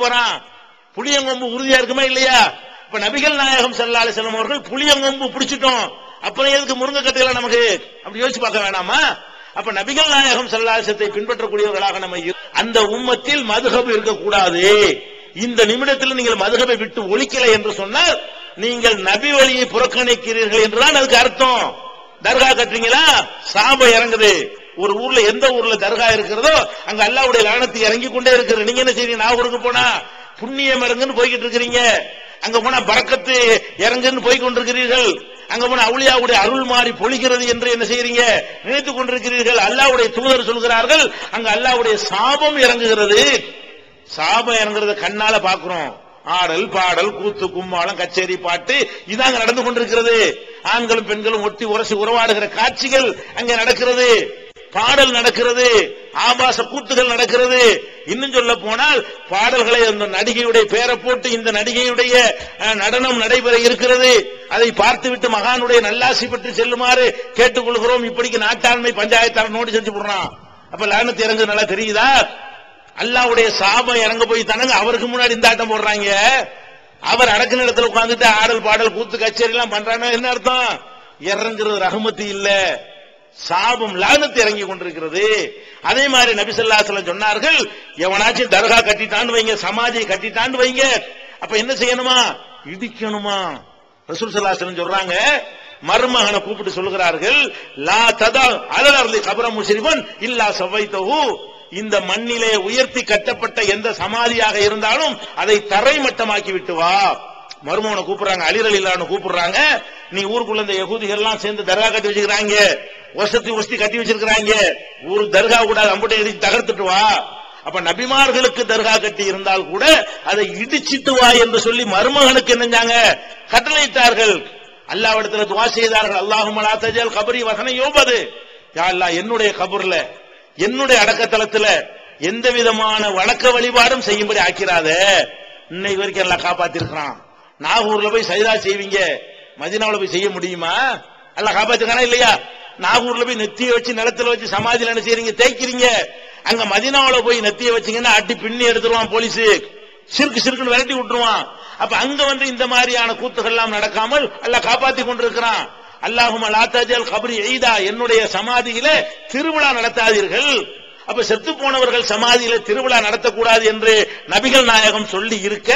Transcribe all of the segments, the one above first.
போறான். புளியங்கொம்பு உறுதியா இருக்குமா இல்லையா? இப்ப நபிகள் நாயகம் ஸல்லல்லாஹு செல்லும் அவர்கள் புளியங்கொம்பு பிடிச்சிட்டோம். அப்புறம் எதுக்கு முருங்கை நமக்கு அப்படி யோசிச்சு பார்க்க வேணாமா? அப்ப நபிகள் நாயகம் செல்லாசத்தை பின்பற்றக்கூடியவர்களாக நம்ம அந்த உம்மத்தில் மதுகப் இருக்கக்கூடாது. இந்த நிமிடத்தில் நீங்கள் மதுகபை விட்டு ஒழிக்கலை என்று சொன்னால் நீங்கள் நபி வழியை புறக்கணிக்கிறீர்கள் என்றுதான் அதுக்கு அர்த்தம். தர்கா கட்டுறீங்களா? சாபம் இறங்குது. ஒரு ஊர்ல எந்த ஊர்ல தர்கா இருக்கிறதோ அங்க அல்லாவுடைய லானத்தை இறங்கி கொண்டே இருக்கிற நீங்க என்ன செய்றீங்க? நாகூருக்கு போனா புண்ணியம் இறங்குன்னு போய்கிட்டு இருக்கிறீங்க. அங்க போனா பறக்கத்து இறங்குன்னு போய் கொண்டிருக்கிறீர்கள். அங்க போன அவுளியாவுடைய அருள் மாறி பொழிகிறது என்று என்ன செய்றீங்க? நினைத்துக் கொண்டிருக்கிறீர்கள். அல்லாவுடைய தூதர் சொல்கிறார்கள் அங்க அல்லாவுடைய சாபம் இறங்குகிறது. சாபம் இறங்குறத கண்ணால பாக்குறோம். ஆடல் பாடல் கூத்து கும்மாளம் கச்சேரி பாட்டு இதாங்க நடந்து கொண்டிருக்கிறது. ஆண்களும் பெண்களும் ஒட்டி உரசி உறவாடுகிற காட்சிகள் அங்க நடக்கிறது. பாடல் நடக்கிறது ஆபாச கூத்துகள் நடக்கிறது. இன்னும் சொல்ல போனால் பாடல்களை அந்த நடிகையுடைய பெயரை போட்டு இந்த நடிகையுடைய நடனம் நடைபெற இருக்கிறது. அதை பார்த்துவிட்டு மகானுடைய நல்லாசி பற்றி செல்லுமாறு கேட்டுக்கொள்கிறோம். இப்படிக்கு நாட்டாண்மை பஞ்சாயத்தாளர் நோட்டு செஞ்சு போடுறான். அப்ப லானத்து இறங்கு நல்லா தெரியுதா? அல்லாவுடைய சாபம் இறங்க போய் தானங்க அவருக்கு முன்னாடி இந்த ஆட்டம் போடுறாங்க. அவர் அடக்கு நிலத்தில் உட்காந்துட்டு ஆடல் பாடல் கூத்து கச்சேரி எல்லாம் பண்றானா என்ன அர்த்தம்? இறங்குறது ரஹமத்து இல்லை. சாபம் லானத்து இறங்கி கொண்டிருக்கிறது. அதே மாதிரி நபி சொன்னார்கள் எவனாச்சும் தர்கா கட்டித்தாண்டு வைங்க சமாதியை கட்டித்தாண்டு வைங்க. அப்ப என்ன செய்யணுமா? இடிக்கணுமா? ரசூல் சொல்றாங்க மருமகனை கூப்பிட்டு சொல்கிறார்கள் லா ததா அலலர்லி கபர முஸ்ரிபன் இல்லா சவைத்தஹு இந்த மண்ணிலே உயர்த்தி கட்டப்பட்ட எந்த சமாதியாக இருந்தாலும் அதை தரைமட்டமாக்கி விட்டு வா. மருமகனை கூப்பிடுறாங்க அலிரல் இல்லான்னு கூப்பிடுறாங்க. நீ ஊருக்குள்ள இந்த யகுதிகள் எல்லாம் சேர்ந்து தர்கா கட்டி வச்சுக்கிறாங்க. வசதி வசதி கட்டி வச்சிருக்கிறாங்க. ஒரு தர்கா கூட அம்புட்டை இடிச்சு தகர்த்துட்டு வா. அப்ப நபிமார்களுக்கு தர்கா கட்டி இருந்தால் கூட அதை இடிச்சிட்டு வா என்று சொல்லி மருமகனுக்கு என்னஞ்சாங்க கட்டளையிட்டார்கள். அல்லாவிடத்துல துவா செய்தார்கள். அல்லாஹும் லா தஜல் கபரி வசனை யோபது. யா அல்லாஹ் என்னுடைய கபர்ல என்னுடைய அடக்கத்தலத்துல எந்த விதமான வழக்க வழிபாடும் செய்யும்படி ஆக்கிறாத. இன்னைக்கு வரைக்கும் எல்லாம் காப்பாத்திருக்கிறான். நாகூர்ல போய் சைதா செய்வீங்க. மதினாவில் போய் செய்ய முடியுமா? எல்லாம் காப்பாத்திருக்கானா இல்லையா? நாகூர்ல போய் நெத்திய வச்சு நிலத்துல வச்சு சமாதியில என்ன செய்யறீங்க தேய்க்கிறீங்க. அங்க மதினாவில போய் நெத்திய வச்சீங்கன்னா அட்டி பின்னி எடுத்துருவான் போலீஸ். சிறுக்கு சிறுக்குன்னு விரட்டி விட்டுருவான். அப்ப அங்க வந்து இந்த மாதிரியான கூத்துகள் எல்லாம் நடக்காமல் அல்லாஹ் காப்பாத்தி கொண்டிருக்கிறான். அல்லாஹும் லாத்தாஜல் கபரி எய்தா என்னுடைய சமாதியில திருவிழா நடத்தாதீர்கள். அப்ப செத்து போனவர்கள் சமாதியில திருவிழா நடத்தக்கூடாது என்று நபிகள் நாயகம் சொல்லி இருக்க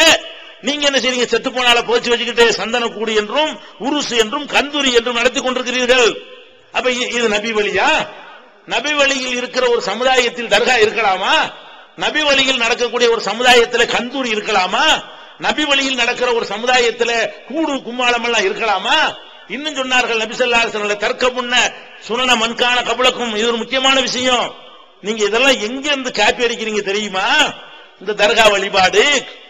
நீங்க என்ன செய்றீங்க? செத்து போனால போச்சு வச்சுக்கிட்டு சந்தன கூடி என்றும் உருசு என்றும் கந்தூரி என்றும் நடத்தி கொண்டிருக்கிறீர்கள். அப்ப இ- இது நபி வழியா? நபி வழியில் இருக்கிற ஒரு சமுதாயத்தில் தர்கா இருக்கலாமா? நபி வழியில் நடக்கக்கூடிய ஒரு சமுதாயத்தில் கந்தூரி இருக்கலாமா? நபி வழியில் நடக்கிற ஒரு சமுதாயத்தில் கூடு கும்மாளம் எல்லாம் இருக்கலாமா? இன்னும் சொன்னார்கள் நபிசல்லாசனோட தர்க்க முன்ன சுனன மன்கான கபலக்கும் இது ஒரு முக்கியமான விஷயம். நீங்க இதெல்லாம் எங்க இருந்து காப்பி அடிக்கிறீங்க தெரியுமா? இந்த தர்கா வழிபாடு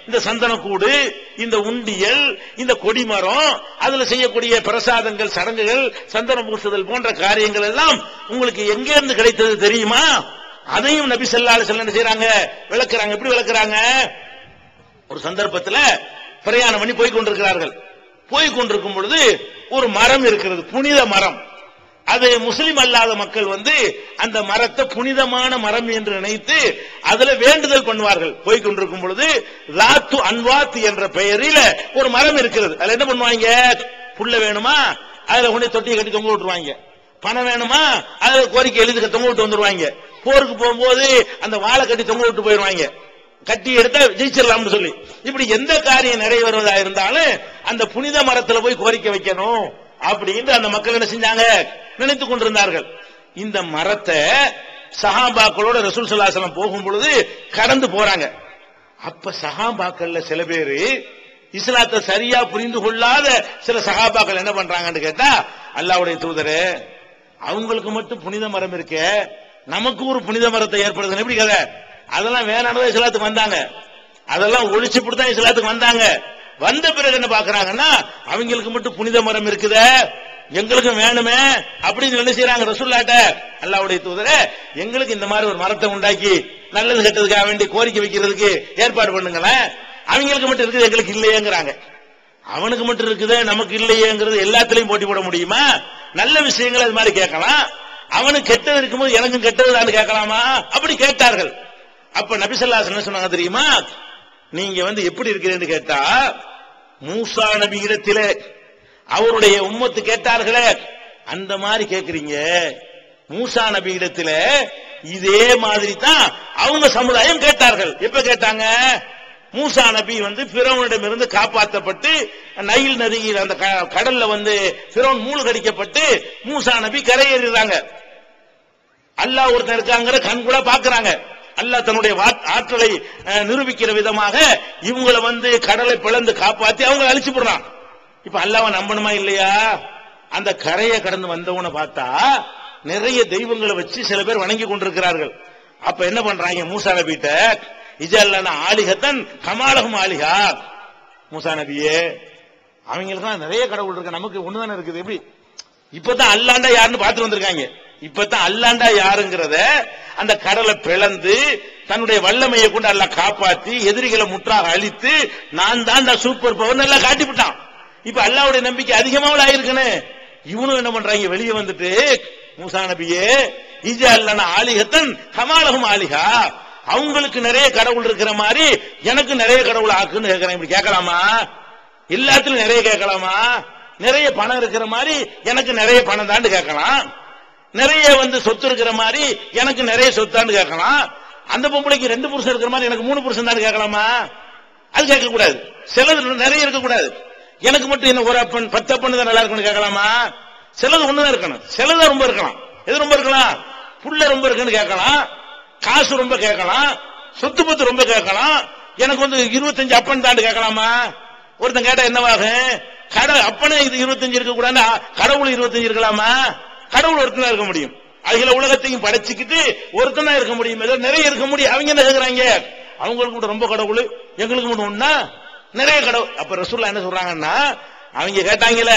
இந்த சந்தனக்கூடு இந்த உண்டியல் இந்த கொடிமரம் அதுல செய்யக்கூடிய பிரசாதங்கள் சடங்குகள் சந்தனம் பூசுதல் போன்ற காரியங்கள் எல்லாம் உங்களுக்கு எங்க இருந்து கிடைத்தது தெரியுமா? அதையும் நபி ஸல்லல்லாஹு அலைஹி செய்யறாங்க விளக்குறாங்க. எப்படி விளக்குறாங்க? ஒரு சந்தர்ப்பத்துல பிரயாணம் பண்ணி போய் கொண்டிருக்கிறார்கள். போய் கொண்டிருக்கும் பொழுது ஒரு மரம் இருக்கிறது. புனித மரம். அது முஸ்லிம் அல்லாத மக்கள் வந்து அந்த மரத்தை புனிதமான மரம் என்று நினைத்து அதுல வேண்டுதல் பண்ணுவார்கள். போய் கொண்டிருக்கும் பொழுது ராத்து அன்வாத் என்ற பெயரில ஒரு மரம் இருக்கிறது. அதுல என்ன பண்ணுவாங்க? புள்ள வேணுமா? அதுல கொண்டு தொட்டியை கட்டி தொங்க விட்டுருவாங்க. பணம் வேணுமா? அதுல கோரிக்கை எழுதி தொங்க விட்டு வந்துருவாங்க. போருக்கு போகும்போது அந்த வாழை கட்டி தொங்க விட்டு போயிருவாங்க. கட்டி எடுத்தா ஜெயிச்சிடலாம்னு சொல்லி. இப்படி எந்த காரியம் நிறைவேறுவதா இருந்தாலும் அந்த புனித மரத்துல போய் கோரிக்கை வைக்கணும் அப்படின்ட்டு அந்த மக்கள் என்ன செஞ்சாங்க? நினைத்துக் கொண்டிருந்தார்கள். இந்த மரத்தை சஹாபாக்களோட ரசூல் சல்லாசலம் போகும் பொழுது கடந்து போறாங்க. அப்ப சஹாபாக்கள்ல சில பேரு இஸ்லாத்தை சரியா புரிந்து கொள்ளாத சில சகாபாக்கள் என்ன பண்றாங்கன்னு கேட்டா அல்லாவுடைய தூதரு அவங்களுக்கு மட்டும் புனித மரம் இருக்கே. நமக்கு ஒரு புனித மரத்தை ஏற்படுத்தணும் எப்படி கதை? அதெல்லாம் வேணானதான் இஸ்லாத்துக்கு வந்தாங்க. அதெல்லாம் ஒழிச்சு தான் இஸ்லாத்துக்கு வந்தாங்க. வந்த பிறகு என்ன பாக்குறாங்கன்னா அவங்களுக்கு மட்டும் புனித மரம் இருக்குதே. எங்களுக்கும் வேணுமே அப்படின்னு என்ன செய்யறாங்க ரசூல்லாட்ட அல்லாவுடைய தூதரே எங்களுக்கு இந்த மாதிரி ஒரு மரத்தை உண்டாக்கி நல்லது கெட்டதுக்காக வேண்டி கோரிக்கை வைக்கிறதுக்கு ஏற்பாடு பண்ணுங்களேன். அவங்களுக்கு மட்டும் இருக்குது எங்களுக்கு இல்லையேங்கிறாங்க. அவனுக்கு மட்டும் இருக்குது நமக்கு இல்லையேங்கிறது எல்லாத்துலயும் போட்டி போட முடியுமா? நல்ல விஷயங்கள் அது மாதிரி கேட்கலாம். அவனுக்கு கெட்டது இருக்கும்போது எனக்கும் கெட்டது கேட்கலாமா? அப்படி கேட்டார்கள். அப்ப நபிசல்லாஸ் என்ன சொன்னாங்க தெரியுமா? நீங்க வந்து எப்படி இருக்கிறேன்னு கேட்டா மூசா நபி இடத்திலே அவருடைய உம்மத்து கேட்டார்களே அந்த மாதிரி கேக்குறீங்க. மூசா நபி இடத்துல இதே மாதிரி தான் அவங்க சமுதாயம் கேட்டார்கள். எப்ப கேட்டாங்க? மூசா நபி வந்து பிறவனிடமிருந்து காப்பாற்றப்பட்டு நைல் நதியில் அந்த க- கடல்ல வந்து பிறவன் மூழ்கடிக்கப்பட்டு மூசா நபி கரையேறாங்க அல்லாஹ் ஒருத்தன் இருக்காங்கிற கண் கூட பாக்குறாங்க. அல்லாஹ் தன்னுடைய ஆற்றலை நிரூபிக்கிற விதமாக இவங்களை வந்து கடலை பிளந்து காப்பாத்தி அவங்க அழிச்சு போடுறான். இப்ப அல்லாஹ்வை நம்பணுமா இல்லையா? அந்த கரையை கடந்து வந்தவன பார்த்தா நிறைய தெய்வங்களை வச்சு சில பேர் வணங்கி கொண்டிருக்கிறார்கள். அப்ப என்ன பண்றாங்க? மூசா நபிட்ட இஜல்லான ஆலிகத்தன் கமாலகம் ஆலிகா. மூசா நபியே அவங்களுக்கு நிறைய கடவுள் இருக்கு. நமக்கு ஒண்ணுதானே இருக்குது? எப்படி? இப்பதான் அல்லாண்டா யாருன்னு பார்த்துட்டு வந்திருக்காங்க. இப்பதான் அல்லாண்டா யாருங்கிறத அந்த கடலை பிளந்து தன்னுடைய வல்லமையை கொண்டு எல்லாம் காப்பாத்தி எதிரிகளை முற்றாக அழித்து நான் தான் சூப்பர் பவர் எல்லாம் காட்டி விட்டான் இப்ப அல்லாவுடைய நம்பிக்கை அதிகமாக ஆயிருக்குன்னு. இவனும் என்ன பண்றாங்க வெளியே வந்துட்டு மூசா நபியே இஜா அல்லன ஆலிகத்தன் கமாலகும் ஆலிகா. அவங்களுக்கு நிறைய கடவுள் இருக்கிற மாதிரி எனக்கு நிறைய கடவுள் ஆக்குன்னு கேட்கறேன் இப்படி கேட்கலாமா எல்லாத்துலயும் நிறைய கேட்கலாமா நிறைய பணம் இருக்கிற மாதிரி எனக்கு நிறைய பணம் தாண்டு கேட்கலாம் நிறைய வந்து சொத்து இருக்கிற மாதிரி எனக்கு நிறைய சொத்தாண்டு கேட்கலாம் அந்த பொம்பளைக்கு ரெண்டு புருஷன் இருக்கிற மாதிரி எனக்கு மூணு புருஷன் தான் கேட்கலாமா அது கேட்க கூடாது சிலது நிறைய இருக்க கூடாது எனக்கு மட்டும் என்ன ஒரு அப்பன் பத்து அப்பன் தான் நல்லா இருக்கும்னு கேட்கலாமா? சிலது ஒண்ணுதான் இருக்கணும். சிலது ரொம்ப இருக்கலாம். எது ரொம்ப இருக்கலாம்? புள்ள ரொம்ப இருக்குன்னு கேட்கலாம். காசு ரொம்ப கேட்கலாம். சொத்து பத்து ரொம்ப கேட்கலாம். எனக்கு வந்து இருபத்தஞ்சு அப்பன் தாண்டு கேட்கலாமா? ஒருத்தன் கேட்டா என்னவாகும் கடை அப்பனே இது இருபத்தஞ்சு இருக்க கூடாது கடவுள் இருபத்தஞ்சு இருக்கலாமா? கடவுள் ஒருத்தனா இருக்க முடியும். அகில உலகத்தையும் படைச்சுக்கிட்டு ஒருத்தனா இருக்க முடியும். ஏதோ நிறைய இருக்க முடியும். அவங்க என்ன கேக்குறாங்க? அவங்களுக்கு மட்டும் ரொம்ப கடவுள். எங்களுக்கு மட்டும் ஒன்னா நிறைய கடவுள். அப்ப ரசூல்லா என்ன சொல்றாங்கன்னா அவங்க கேட்டாங்கல்ல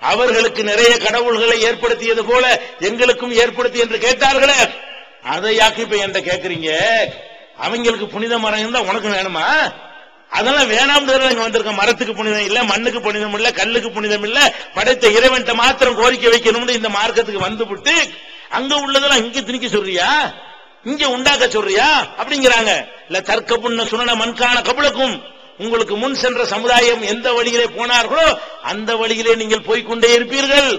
அவர்களுக்கு நிறைய கடவுள்களை ஏற்படுத்தியது போல எங்களுக்கும் ஏற்படுத்தி என்று கேட்டார்களே. அதை யாக்கு இப்ப என்கிட்ட கேக்குறீங்க? அவங்களுக்கு புனித மரம் இருந்தா உனக்கு வேணுமா? அதெல்லாம் வேணாம் இங்க வந்திருக்க மரத்துக்கு புனிதம் இல்ல மண்ணுக்கு புனிதம் இல்ல கல்லுக்கு புனிதம் இல்ல படைத்த இறைவன்ட்ட மாத்திரம் கோரிக்கை வைக்கணும்னு இந்த மார்க்கத்துக்கு வந்து விட்டு அங்க உள்ளதெல்லாம் இங்க திணிக்க சொல்றியா? இங்க உண்டாக்க சொல்றியா? அப்படிங்கிறாங்க. இல்ல தர்க்க புண்ண சுனன மண்கான கபலக்கும். உங்களுக்கு முன் சென்ற சமுதாயம் எந்த வழியிலே போனார்களோ அந்த வழியிலே நீங்கள் போய்க்கொண்டே இருப்பீர்கள்.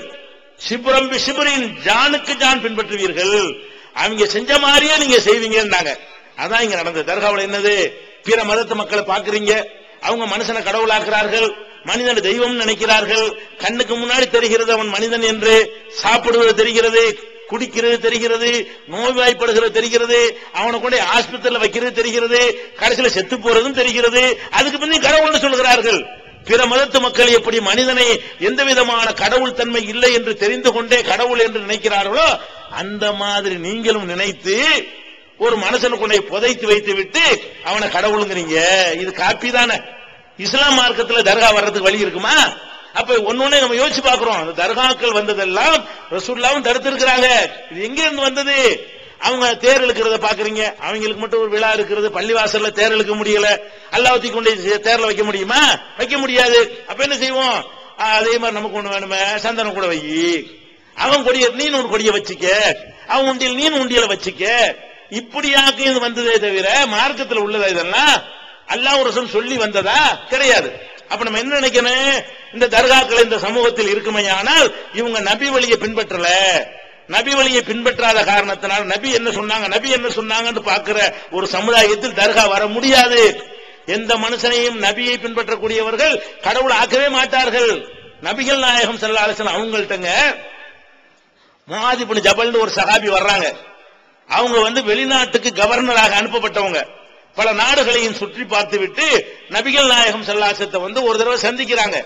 சிபுரம் சிபுரின் ஜானுக்கு ஜான் பின்பற்றுவீர்கள். அவங்க செஞ்ச மாதிரியே நீங்க செய்வீங்கன்னாங்க. அதான் இங்க நடந்தது தர்காவில் என்னது? பிற மதத்து மக்களை பாக்குறீங்க அவங்க மனுஷனை கடவுளாக்குறார்கள். மனிதன் தெய்வம் நினைக்கிறார்கள். கண்ணுக்கு முன்னாடி தெரிகிறது அவன் மனிதன் என்று. சாப்பிடுவது தெரிகிறது. குடிக்கிறது தெரிகிறது நோய்வாய்ப்படுகிறது தெரிகிறது அவனை கொண்டு ஆஸ்பத்திரியில் வைக்கிறது தெரிகிறது கடைசியில் செத்து போறதும் தெரிகிறது. அதுக்கு பின்னே கடவுள்னு சொல்கிறார்கள் பிற மதத்து மக்கள் எப்படி மனிதனை எந்த விதமான கடவுள் தன்மை இல்லை என்று தெரிந்து கொண்டே கடவுள் என்று நினைக்கிறார்களோ அந்த மாதிரி நீங்களும் நினைத்து ஒரு மனுஷனுக்குள்ளே புதைத்து வைத்து விட்டு அவனை கடவுளுங்கிறீங்க. இது காப்பி தானே. இஸ்லாம் மார்க்கத்துல தர்கா வர்றதுக்கு வழி இருக்குமா? அப்ப ஒன்னொன்னே நம்ம யோசிச்சு பாக்குறோம் அந்த தர்காக்கள் வந்ததெல்லாம் ரசூல்லாவும் தடுத்திருக்கிறாங்க. இது எங்க இருந்து வந்தது? அவங்க தேர் இழுக்கிறத பாக்குறீங்க அவங்களுக்கு மட்டும் ஒரு விழா இருக்கிறது. பள்ளிவாசல்ல தேர் இழுக்க முடியல. அல்லாவத்தி கொண்டு தேர்ல வைக்க முடியுமா? வைக்க முடியாது. அப்ப என்ன செய்வோம்? அதே மாதிரி நமக்கு ஒண்ணு வேணுமே. சந்தனம் கூட வை. அவன் கொடிய நீன் ஒரு கொடிய வச்சுக்க. அவன் உண்டியல் நீன் உண்டியல வச்சுக்க. இப்படியாக்கு இது வந்ததே தவிர மார்க்கத்தில் உள்ளதா இதெல்லாம்? அல்லாஹ் ரசூல் சொல்லி வந்ததா? கிடையாது. அப்ப நம்ம என்ன நினைக்கணும்? இந்த தர்காக்கள் இந்த சமூகத்தில் இருக்குமையானால் இவங்க நபி வழியை பின்பற்றல. நபி வழியை பின்பற்றாத காரணத்தினால் நபி என்ன சொன்னாங்க? நபி என்ன சொன்னாங்கன்னு பாக்குற ஒரு சமுதாயத்தில் தர்கா வர முடியாது. எந்த மனுஷனையும் நபியை பின்பற்றக்கூடியவர்கள் கடவுள் ஆக்கவே மாட்டார்கள். நபிகள் நாயகம் செல்ல அலசன் அவங்கள்ட்டங்க முஆதிபுன் ஜபல்னு ஒரு சகாபி வர்றாங்க. அவங்க வந்து வெளிநாட்டுக்கு கவர்னராக அனுப்பப்பட்டவங்க. பல நாடுகளையும் சுற்றி பார்த்து விட்டு நபிகள் நாயகம் செல்லாசத்தை வந்து ஒரு தடவை சந்திக்கிறாங்க.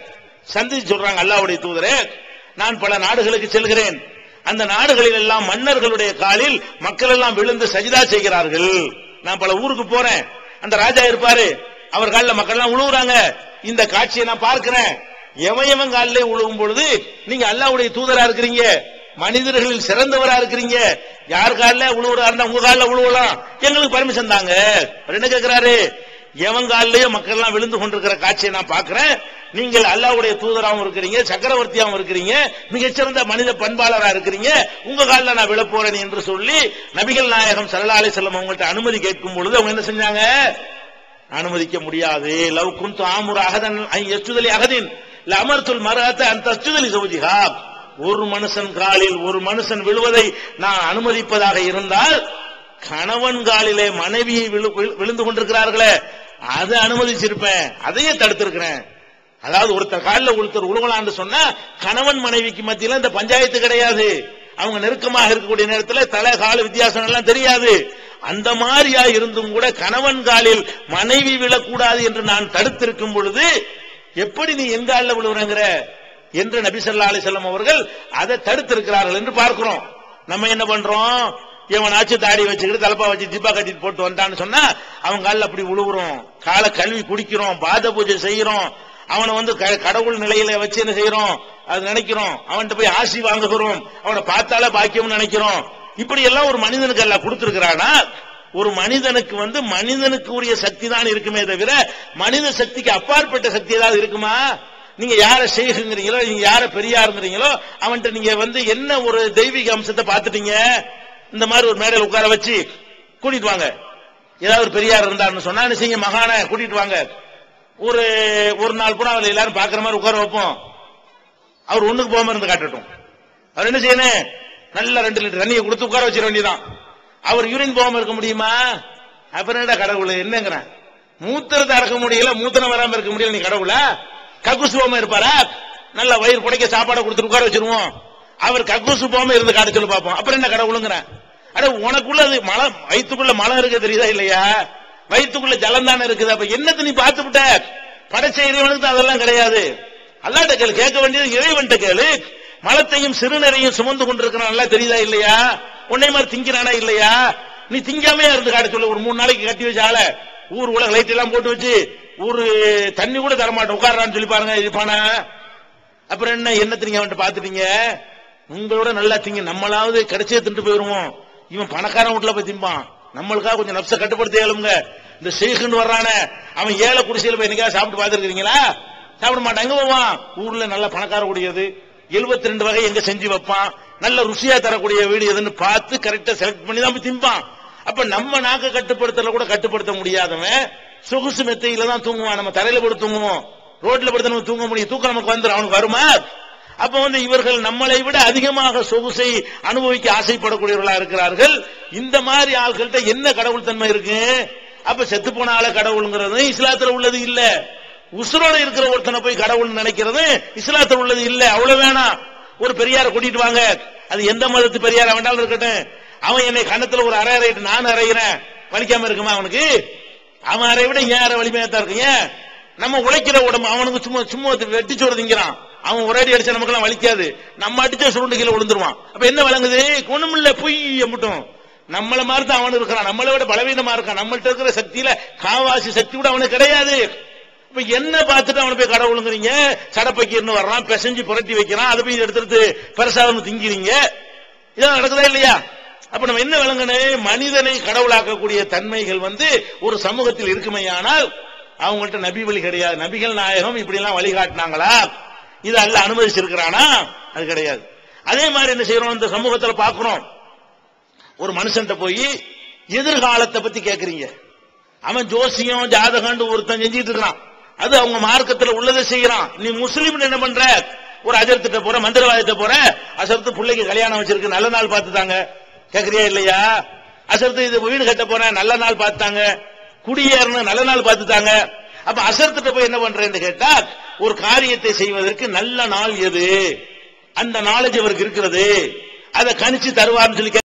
சந்திச்சு சொல்றாங்க அல்லாவுடைய தூதரே நான் பல நாடுகளுக்கு செல்கிறேன். அந்த நாடுகளில் எல்லாம் மன்னர்களுடைய காலில் மக்கள் எல்லாம் விழுந்து சஜிதா செய்கிறார்கள். நான் பல ஊருக்கு போறேன். அந்த ராஜா இருப்பாரு. அவர் காலில் மக்கள் எல்லாம் உழுவுறாங்க. இந்த காட்சியை நான் பார்க்கிறேன். எவன் எவன் காலிலே உழுவும் பொழுது நீங்க அல்லாவுடைய தூதரா இருக்கிறீங்க? மனிதர்களில் சிறந்தவரா இருக்கிறீங்க. யார் காலில் உழுவுறா இருந்தா உங்க காலில் உழுவலாம். எங்களுக்கு பர்மிஷன் தாங்க. அவர் என்ன கேட்கிறாரு எவன் காலிலேயே மக்கள் எல்லாம் விழுந்து கொண்டிருக்கிற காட்சியை நான் பாக்குறேன் நீங்கள் அல்லாஹ்வுடைய தூதராகவும் இருக்கிறீங்க சக்கரவர்த்தியாகவும் இருக்கிறீங்க மிகச்சிறந்த மனித பண்பாளரா இருக்கிறீங்க. உங்க காலில் நான் விழப்போறேன் என்று சொல்லி நபிகள் நாயகம் ஸல்லல்லாஹு அலைஹி வஸல்லம் அவங்கள்ட்ட அனுமதி கேட்கும் பொழுது அவங்க என்ன செஞ்சாங்க? அனுமதிக்க முடியாது. லவ் குந்து ஆமுர் அகதன் எச்சுதலி அகதின் அமர்த்துல் மரத்தை அந்த அச்சுதலி சௌஜிகா ஒரு மனுஷன் காலில் ஒரு மனுஷன் விழுவதை நான் அனுமதிப்பதாக இருந்தால் கணவன் காலிலே மனைவியை விழு- விழுந்து கொண்டிருக்கிறார்களே அதை அனுமதிச்சிருப்பேன் அதையே தடுத்திருக்கிறேன். அதாவது ஒருத்தர் காலில் ஒருத்தர் உழுவலான்னு சொன்னா கணவன் மனைவிக்கு மத்தியில இந்த பஞ்சாயத்து கிடையாது. அவங்க நெருக்கமாக இருக்கக்கூடிய நேரத்தில் தலை கால வித்தியாசம் எல்லாம் தெரியாது. அந்த மாதிரியா இருந்தும் கூட கணவன் காலில் மனைவி விழக்கூடாது என்று நான் தடுத்திருக்கும் பொழுது எப்படி நீ எங்கால காலில் விழுவுறங்கிற? என்று நபி ஸல்லல்லாஹு அலைஹி அவர்கள் அதை தடுத்திருக்கிறார்கள் என்று பார்க்கிறோம். நம்ம என்ன பண்றோம்? இவனாச்சு தாடி வச்சுக்கிட்டு தலப்பா வச்சு ஜிப்பா கட்டிட்டு போட்டு வந்தான்னு சொன்னா அவன் காலில் அப்படி உழுவுறோம். காலை கல்வி குடிக்கிறோம் பாத பூஜை செய்யறோம் அவனை வந்து க- கடவுள் நிலையில வச்சு என்ன செய்யறோம் அது நினைக்கிறோம். அவன்கிட்ட போய் ஆசி வாங்குகிறோம். அவனை பார்த்தாலே பாக்கியம்னு நினைக்கிறோம். இப்படி எல்லாம் ஒரு மனிதனுக்கு எல்லாம் கொடுத்திருக்கிறானா? ஒரு மனிதனுக்கு வந்து மனிதனுக்கு உரிய சக்தி தான் இருக்குமே தவிர மனித சக்திக்கு அப்பாற்பட்ட சக்தி ஏதாவது இருக்குமா? நீங்க யார செய்கிறீங்களோ நீங்க யார பெரியாருங்கிறீங்களோ அவன்கிட்ட நீங்க வந்து என்ன ஒரு தெய்வீக அம்சத்தை பார்த்துட்டீங்க இந்த மாதிரி ஒரு மேடையில் உட்கார வச்சு கூட்டிட்டு வாங்க. ஏதாவது ஒரு பெரியார் இருந்தாருன்னு சொன்னா என்ன செய்யுங்க மகான கூட்டிட்டு வாங்க. ஒரு ஒரு நாள் கூட அவரை எல்லாரும் பாக்குற மாதிரி உட்கார வைப்போம். அவர் ஒண்ணுக்கு போகாம இருந்து காட்டட்டும். அவர் என்ன செய்யணும்? நல்ல ரெண்டு லிட்டர் தண்ணியை கொடுத்து உட்கார வச்சிட வேண்டியதான் அவர் யூரின் போகாம இருக்க முடியுமா? அப்புறம் என்னடா கடவுள் என்னங்கிறேன். மூத்திரத்தை அடக்க முடியல மூத்திரம் வராம இருக்க முடியல நீ கடவுளா? கக்குசு போகாம இருப்பாரா? நல்ல வயிறு புடைக்க சாப்பாடை கொடுத்து உட்கார வச்சிருவோம். அவர் கக்குசு போகாம இருந்து காட்ட சொல்லி பார்ப்போம். அப்புறம் என்ன கடவுளுங்கிறேன் அட உனக்குள்ள அது மலம் வயிற்றுக்குள்ள மலம் இருக்க தெரியுதா இல்லையா? வயிற்றுக்குள்ள ஜலம் தானே இருக்குது. அப்ப என்னத்தை நீ பார்த்து விட்ட படைச்ச இறைவனுக்கு அதெல்லாம் கிடையாது. அல்லாட்ட கேளு கேட்க வேண்டியது இறைவன்ட்ட கேளு. மலத்தையும் சிறுநரையும் சுமந்து கொண்டிருக்கிறான் நல்லா தெரியுதா இல்லையா? உன்னை மாதிரி திங்கிறானா இல்லையா? நீ திங்காமே இருந்து காட்ட சொல்லு. ஒரு மூணு நாளைக்கு கட்டி வச்ச ஆள. ஊர் உலக லைட் எல்லாம் போட்டு வச்சு ஒரு தண்ணி கூட தரமாட்டேன். உட்காரான்னு சொல்லி பாருங்க இருப்பானா அப்புறம் என்ன என்ன அவன்கிட்ட பாத்துட்டீங்க உங்களோட நல்லா திங்க நம்மளாவது கிடைச்சே தின்ட்டு போயிருவோம். இவன் பணக்காரன் வீட்டுல போய் திம்பான். நம்மளுக்காக கொஞ்சம் நப்ச கட்டுப்படுத்தி ஏழுங்க இந்த ஷேக்குன்னு வர்றானே அவன் ஏழை குடிசையில் போய் என்னைக்கா சாப்பிட்டு பார்த்துருக்கீங்களா சாப்பிட மாட்டான். எங்க போவான்? ஊர்ல நல்ல பணக்கார கூடியது. 72 ரெண்டு வகை எங்க செஞ்சு வைப்பான். நல்ல ருசியா தரக்கூடிய வீடு எதுன்னு பார்த்து கரெக்டா செலக்ட் பண்ணி தான் போய் திம்பான். அப்ப நம்ம நாக்க கட்டுப்படுத்தல கூட கட்டுப்படுத்த முடியாதவன் சொகுசு மெத்தையில தான் தூங்குவான். நம்ம தரையில போட்டு தூங்குவோம். ரோட்ல படுத்து நம்ம தூங்க முடியும். தூக்கம் நமக்கு வந்துடும் அவனுக்கு வருமா? அப்ப வந்து இவர்கள் நம்மளை விட அதிகமாக சொகுசை அனுபவிக்க ஆசைப்படக்கூடியவர்களா இருக்கிறார்கள். இந்த மாதிரி ஆள்கள்ட்ட என்ன கடவுள் தன்மை இருக்கு? அப்ப செத்து போன ஆள கடவுள்ங்கிறது இஸ்லாத்துல உள்ளது இல்ல. உசுரோட இருக்கிற ஒருத்தனை போய் கடவுள் நினைக்கிறது இஸ்லாத்துல உள்ளது இல்ல. அவ்வளவு வேணாம். ஒரு பெரியார கூட்டிட்டு வாங்க. அது எந்த மதத்து பெரியார வேண்டாலும் இருக்கட்டும். அவன் என்னை கண்ணத்துல ஒரு அரை அரைட்டு நான் அரைகிறேன் வலிக்காம இருக்குமா அவனுக்கு? அவன் அறை விட ஏன் அரை வலிமையா தான் இருக்கு ஏன்? நம்ம உழைக்கிற உடம்பு அவனுக்கு சும்மா சும்மா வெட்டி சோறு திங்கிறான். அவன் ஒரே அடி அடிச்சா நமக்கெல்லாம் வலிக்காது. நம்ம அடிச்சா சுருண்டு கீழே விழுந்துருவான். அப்ப என்ன விளங்குது? ஒண்ணுமில்ல பொய் மட்டும். நம்மள மாதிரி தான் அவன் இருக்கிறான். நம்மளை விட பலவீனமா இருக்கான். நம்மள்ட்ட இருக்கிற சக்தியில காவாசி சக்தி கூட அவனுக்கு கிடையாது. இப்ப என்ன பார்த்துட்டு அவனை போய் கடவுளுங்கிறீங்க சடப்பைக்கீர்னு வர்றான் பிசைஞ்சு புரட்டி வைக்கிறான். அதை போய் எடுத்துட்டு பெருசா திங்கிறீங்க. இதெல்லாம் நடக்குதா இல்லையா? அப்ப நம்ம என்ன விளங்கணும்? மனிதனை கடவுளாக்கக்கூடிய தன்மைகள் வந்து ஒரு சமூகத்தில் இருக்குமையானால் அவங்கள்ட்ட நபி வழி கிடையாது. நபிகள் நாயகம் இப்படி எல்லாம் வழிகாட்டினாங்களா? இது அல்ல அனுமதிச்சிருக்கிறானா? அது கிடையாது. அதே மாதிரி என்ன செய்யறோம்? இந்த சமூகத்தில் பார்க்கிறோம். ஒரு மனுஷன்ட்ட போய் எதிர்காலத்தை பத்தி கேட்கறீங்க அவன் ஜோசியம் ஜாதகம் ஒருத்தன் செஞ்சிட்டு இருக்கான். அது அவங்க மார்க்கத்தில் உள்ளதை செய்யறான். நீ முஸ்லீம் என்ன பண்ற? ஒரு அஜர்த்திட்ட போற மந்திரவாதத்தை போற அசர்த்து பிள்ளைக்கு கல்யாணம் வச்சிருக்கு நல்ல நாள் பார்த்துதாங்க. கேக்குறியா இல்லையா? அசர்த்து இது வீடு கட்ட போறேன் நல்ல நாள் பார்த்தாங்க. குடியேறணும் நல்ல நாள் பார்த்துட்டாங்க. அப்ப அசர்த்துட்ட போய் என்ன பண்றேன்னு கேட்டா ஒரு காரியத்தை செய்வதற்கு நல்ல நாள் எது? அந்த நாலேஜ் அவருக்கு இருக்கிறது. அதை கணிச்சு தருவார்னு சொல்லி